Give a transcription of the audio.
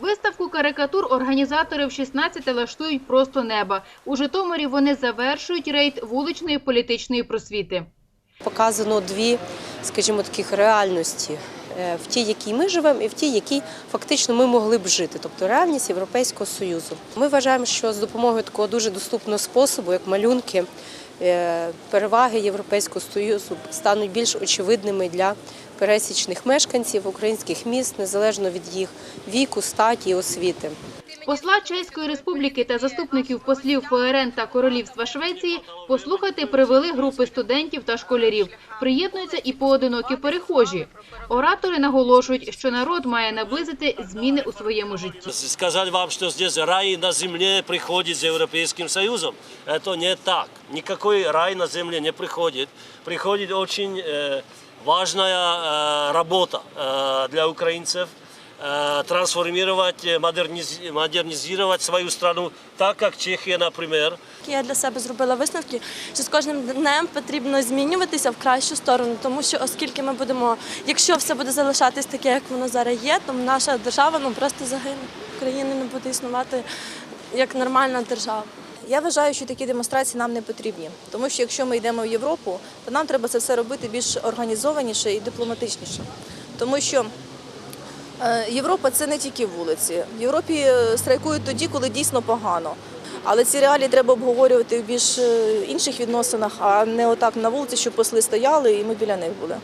Виставку карикатур організатори в 16 лаштують просто неба. У Житомирі вони завершують рейд вуличної політичної просвіти. Показано дві, скажімо, таких реальності е, в тій, якій ми живемо, і в тій, якій фактично ми могли б жити, тобто реальність Європейського Союзу. Ми вважаємо, що з допомогою такого дуже доступного способу, як малюнки, переваги Європейського Союзу стануть більш очевидними для пересічних мешканців українських міст, незалежно від їх віку, статі і освіти Посла Чеської республіки та заступників послів ФРН та Королівства Швеції послухати привели групи студентів та школярів. Приєднуються і поодинокі перехожі. Оратори наголошують, що народ має наблизити зміни у своєму житті. Сказать вам, что здесь рай на земле приходит с Европейским Союзом, это не так. Никакой рай на земле не приходит. Приходит очень э, важная э, работа э, для украинцев э, трансформировать, э, модерниз- модернизировать свою страну, так как Чехия, например, Я для себе зробила висновки, що з кожним днем потрібно змінюватися в кращу сторону, тому що оскільки ми будемо, якщо все буде залишатись таке, як воно зараз є, то наша держава ну просто загине. Україна не буде існувати як нормальна держава. Я вважаю, що такі демонстрації нам не потрібні, тому що якщо ми йдемо в Європу, то нам треба це все робити більш організованіше і дипломатичніше. Тому що е, Європа це не тільки вулиці. В Європі е, страйкують тоді, коли дійсно погано. Але ці реалії треба обговорювати в більш е, інших відносинах, а не отак на вулиці, щоб посли стояли і ми біля них були.